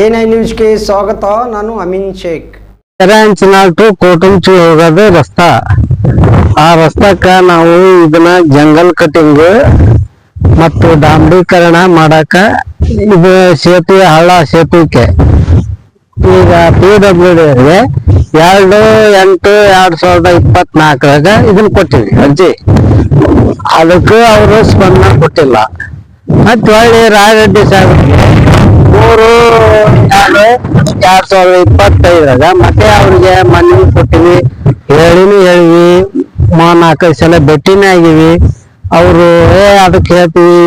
I ನ್ಯೂಸ್ಗೆ ಸ್ವಾಗತ, ನಾನು ಅಮೀನ್ ಶೇಖ್. ಕೆರೆಂಚಿನಾಳ್ ಟು ಕೋಟಂಚಿ ಹೋಗೋದು ರಸ್ತಾ. ಆ ರಸ್ತಾಕ ನಾವು ಇದನ್ನ ಜಂಗಲ್ ಕಟಿಂಗ್ ಮತ್ತು ಡಾಂಬರೀಕರಣ ಮಾಡಾಕ ಇದು ಸೇತುವೆ ಹಳ್ಳ ಸೇತುವಿಕೆ. ಈಗ ಪಿ ಡಬ್ಲ್ಯೂ ಡಿಗೆ ಎರಡು ಎಂಟು ಎರಡು ಸಾವಿರದ ಇಪ್ಪತ್ನಾಲ್ಕರಾಗ ಇದನ್ನ ಕೊಟ್ಟಿವಿ ಅರ್ಜಿ. ಅದಕ್ಕೂ ಅವರು ಸ್ಪಂದನ ಕೊಟ್ಟಿಲ್ಲ. ಮತ್ತೆ ಹೊಳ್ಳಿ ರಾಯರೆಡ್ಡಿ ಸಾಹೇಬ್ರಿಗೆ ಮೂರು ಎರಡ್ ಸಾವಿರದ ಇಪ್ಪತ್ತೈದರಾಗ ಮತ್ತೆ ಅವ್ರಿಗೆ ಮನ್ನಿ ಕೊಟ್ಟಿವಿ. ಹೇಳಿನೂ ಹೇಳಿವಿ. ನಾಲ್ಕೈದು ಸಲ ಭೇಟಿನೇ ಆಗಿವಿ. ಅವರು, ಏ, ಅದಕ್ಕೆ ಹೇಳ್ತೀವಿ,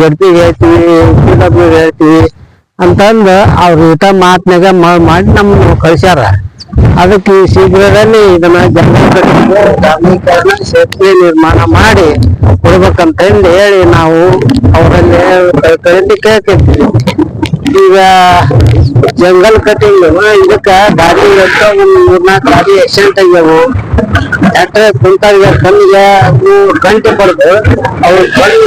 ಜಡ್ಪಿಗೆ ಹೇಳ್ತೀವಿ ಪಿ, ಡಬ್ಲ್ಯೂ ಹೇಳ್ತೀವಿ. ಅಂತಂದು ಅವ್ರ ಊಟ ಮಾತ್ನಾಗ ಮಾಡಿ ನಮ್ಮನ್ನು ಕಳ್ಸ್ಯಾರ. ಅದಕ್ಕೆ ಶೀಘ್ರದಲ್ಲಿ ಇದನ್ನ ಜನ ಡಾಂಬರೀಕರಣ ಸೇತುವೆ ನಿರ್ಮಾಣ ಮಾಡಿ ಕೊಡ್ಬೇಕಂತ ಹೇಳಿ ನಾವು ಅವರಲ್ಲಿ ಕೇಳ್ತಿದ್ವಿ ಈಗ ಜಂಗಲ್ ಕಟಿಂಗ್ ಇದಕ್ಕ ದಾರಿ ಅಂತ ಮೂರ್ನಾಲ್ಕು ಗಾಡಿ ಆಕ್ಸಿಡೆಂಟ್ ಆಗ್ಯಾವು. ಟ್ರ್ಯಾಕ್ಟರ್ ಕುಂತಾಗ ಕಣ್ಣಿಗೆ ಅವು ಗಂಟೆ ಅವ್ರ ಅವು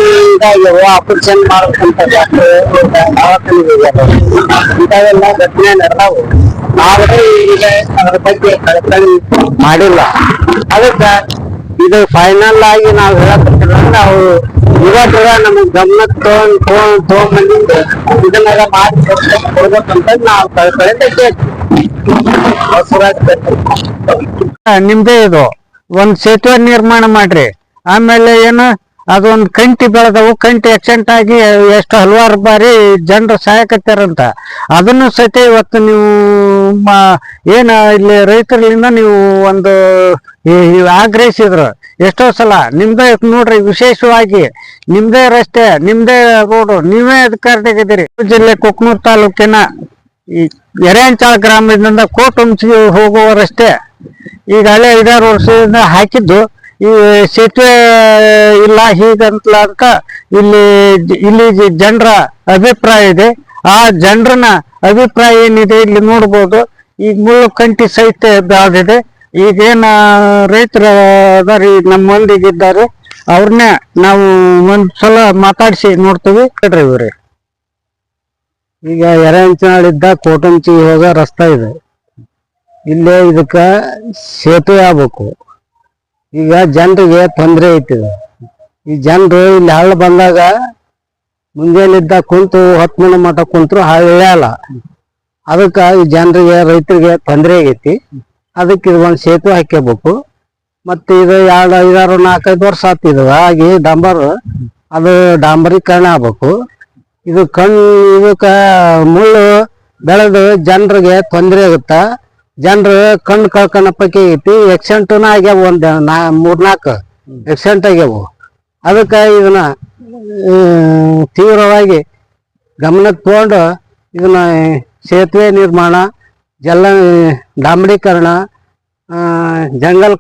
ಆಗ್ಯಾವು ಆಪರೇಷನ್ ಮಾಡ್ಬೇಕಂತ ಇಂಥವೆಲ್ಲ ಘಟನೆ ನಡೆದಾವು. ಆದ್ರೆ ಈಗ ಅದ್ರ ಬಗ್ಗೆ ಕಳಕಳಿ ಮಾಡಿಲ್ಲ. ಅದಕ್ಕ ಇದು ಫೈನಲ್ ಆಗಿ ನಾವು ಹೇಳಕ್ ಅಂದ್ರೆ ಅವ್ರು ನಮ್ ಗಮನ ಗಮನಕ್ಕೆ ತಗೊಂಡ್ ಇದನ್ನೆಲ್ಲ ಮಾಡಿ ಕೊಡ್ಬೇಕು- ಕೊಡ್ಬೇಕಂತ ನಾವು ನಿಮ್ದೇ ಇದು. ಒಂದ್ ಸೇತುವೆ ನಿರ್ಮಾಣ ಮಾಡ್ರಿ. ಆಮೇಲೆ ಏನು, ಅದೊಂದ್ ಕಂಟಿ ಬೆಳೆದವು. ಕಂಟಿ ಆಕ್ಸಿಡೆಂಟ್ ಆಗಿ ಎಷ್ಟು ಹಲವಾರು ಬಾರಿ ಜನರು ಸಾಯಕತ್ತಾರಂತ. ಅದನ್ನು ಸತಿ ಇವತ್ತು ನೀವು ಏನು ಇಲ್ಲಿ ರೈತರಿಂದ ನೀವು ಒಂದು ಆಗ್ರಹಿಸಿದ್ರು. ಎಷ್ಟೋ ಸಲ ನಿಮ್ದೇ ನೋಡ್ರಿ ವಿಶೇಷವಾಗಿ ನಿಮ್ದೇ ರಸ್ತೆ, ನಿಮ್ದೇ ರೋಡು, ನೀವೇ ಅಧಿಕಾರಿಯಾಗಿದ್ದೀರಿ ಜಿಲ್ಲೆ ಕುಕ್ನೂರ್ ತಾಲೂಕಿನ ಈ ಎರೆಂಚಾಳ ಗ್ರಾಮದಿಂದ ಕೋಟುಂಚಿಗೆ ಹೋಗುವ ರಸ್ತೆ ಈಗ ಹಳೆ ಐದಾರು ವರ್ಷದಿಂದ ಹಾಕಿದ್ದು. ಈ ಸೇತುವೆ ಇಲ್ಲ ಹೀಗಂತಲ ಅಂತ ಇಲ್ಲಿ ಇಲ್ಲಿ ಜನರ ಅಭಿಪ್ರಾಯ ಇದೆ. ಆ ಜನರನ್ನ ಅಭಿಪ್ರಾಯ ಏನಿದೆ ಇಲ್ಲಿ ನೋಡ್ಬೋದು. ಈಗ ಮುಳ್ಳು ಕಂಟಿ ಸಹಿತ ಬೆಳೆದಿದೆ ಈಗೇನ ರೈತರ ಅದಾರಿ ನಮ್ಮ ಮಂದಿಗಿದ್ದಾರೆ ಅವ್ರನ್ನೇ ನಾವು ಒಂದ್ ಸಲ ಮಾತಾಡಿಸಿ ನೋಡ್ತೀವಿ. ಇವ್ರಿ. ಈಗ ಎರಂಚನಾಳಿದ್ದ ಕೋಟಂಚಿ ಹೋಗೋ ರಸ್ತೆ ಇದೆ. ಇಲ್ಲೇ ಇದಕ್ಕ ಸೇತುವೆ ಆಗ್ಬೇಕು. ಈಗ ಜನರಿಗೆ ತೊಂದರೆ ಐತಿದೆ ಈ ಜನರು ಇಲ್ಲಿ ಹಳ್ಳ ಬಂದಾಗ ಮುಂಜಾನಿದ್ದ ಕುಂತು ಹತ್ತು ಮನೆ ಮಠ ಕುಂತ್ರು ಹಳ್ಳ ಅದಕ್ಕೆ ಈ ಜನರಿಗೆ, ರೈತರಿಗೆ ತೊಂದರೆ ಆಗೈತಿ. ಅದಕ್ಕೆ ಇದು ಒಂದು ಸೇತುವೆ ಹಾಕ್ಯಬೇಕು. ಮತ್ತೆ ಇದು ಎರಡು ಐದಾರು ನಾಲ್ಕೈದು ವರ್ಷ ಆತಿದು ಆಗಿ ಡಾಂಬರ್, ಅದು ಡಾಂಬರೀಕರಣ ಆಗ್ಬೇಕು ಇದು ಕಣ್ಣು, ಇದಕ್ಕ ಮುಳ್ಳು ಬೆಳೆದು ಜನರಿಗೆ ತೊಂದರೆ ಆಗುತ್ತ? ಜನರು ಕಣ್ಣು ಕಳ್ಕೊಂಡ ಪೈಕಿ ಐತಿ ಎಕ್ಸೆಂಟ್ನ ಆಗ್ಯಾವ ಒಂದ್ ನಾ, ಮೂರ್ನಾಲ್ಕು ಎಕ್ಸೆಂಟ್ ಆಗ್ಯಾವು. ಅದಕ್ಕೆ ಇದನ್ನ ತೀವ್ರವಾಗಿ ಗಮನಕ್ಕೆ ತಗೊಂಡು ಇದನ್ನ ಸೇತುವೆ ನಿರ್ಮಾಣ ಜಲ ಡಾಂಬರೀಕರಣ ಆ, ಜಂಗಲ್